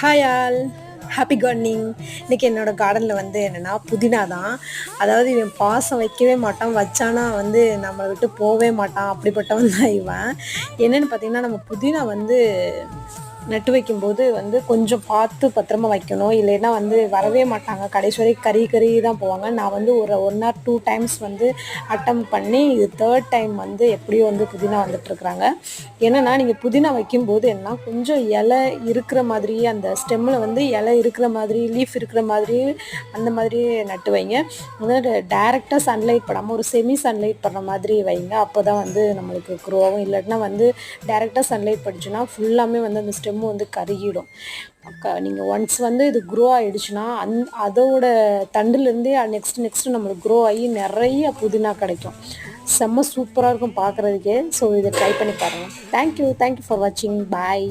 Hi all happy gardening இன்னைக்கு என்னோடய கார்டனில் வந்து என்னென்னா புதினா தான். அதாவது இவன் பாசம் வைக்கவே மாட்டான் வச்சானா வந்து நம்மளை விட்டு போகவே மாட்டான் அப்படிப்பட்டவன் தான் இவன். என்னென்னு பார்த்தீங்கன்னா நம்ம புதினா வந்து நட்டு வைக்கும்போது வந்து கொஞ்சம் பார்த்து பத்திரமா வைக்கணும். இல்லைன்னா வந்து வரவே மாட்டாங்க. கடைசி வரைக்கும் கறி கறி தான் போவாங்க. நான் வந்து ஒரு ஒன் ஆர் டூ டைம்ஸ் வந்து அட்டம் பண்ணி இது தேர்ட் டைம் வந்து எப்படியோ வந்து புதினா வந்துட்டுருக்குறாங்க என்னென்னா நீங்கள் புதினா வைக்கும்போது என்ன கொஞ்சம் இலை இருக்கிற மாதிரி அந்த ஸ்டெம்மில் வந்து இலை இருக்கிற மாதிரி லீஃப் இருக்கிற மாதிரி அந்த மாதிரி நட்டு வைங்க. அதாவது டேரெக்டாக சன்லைட் படாமல் ஒரு செமி சன்லைட் படுற மாதிரி வைங்க. அப்போ தான் வந்து நம்மளுக்கு குரோவும் இல்லைன்னா இல்லாட்டினா வந்து டேரெக்டாக சன்லைட் படிச்சுன்னா ஃபுல்லாமே வந்து அந்த ஸ்டெம்மு வந்து கருகிடும். நீங்கள் ஒன்ஸ் வந்து இது க்ரோ ஆகிடுச்சுன்னா அந் அதோட தண்டுலேருந்தே நெக்ஸ்ட் நெக்ஸ்ட் நம்மளுக்கு க்ரோ ஆகி நிறைய புதினா கிடைக்கும். செம்ம சூப்பராக இருக்கும் பார்க்குறதுக்கே. ஸோ இதை ட்ரை பண்ணி பாருங்கள் தேங்க்யூ தேங்க்யூ ஃபார் வாட்சிங் பாய்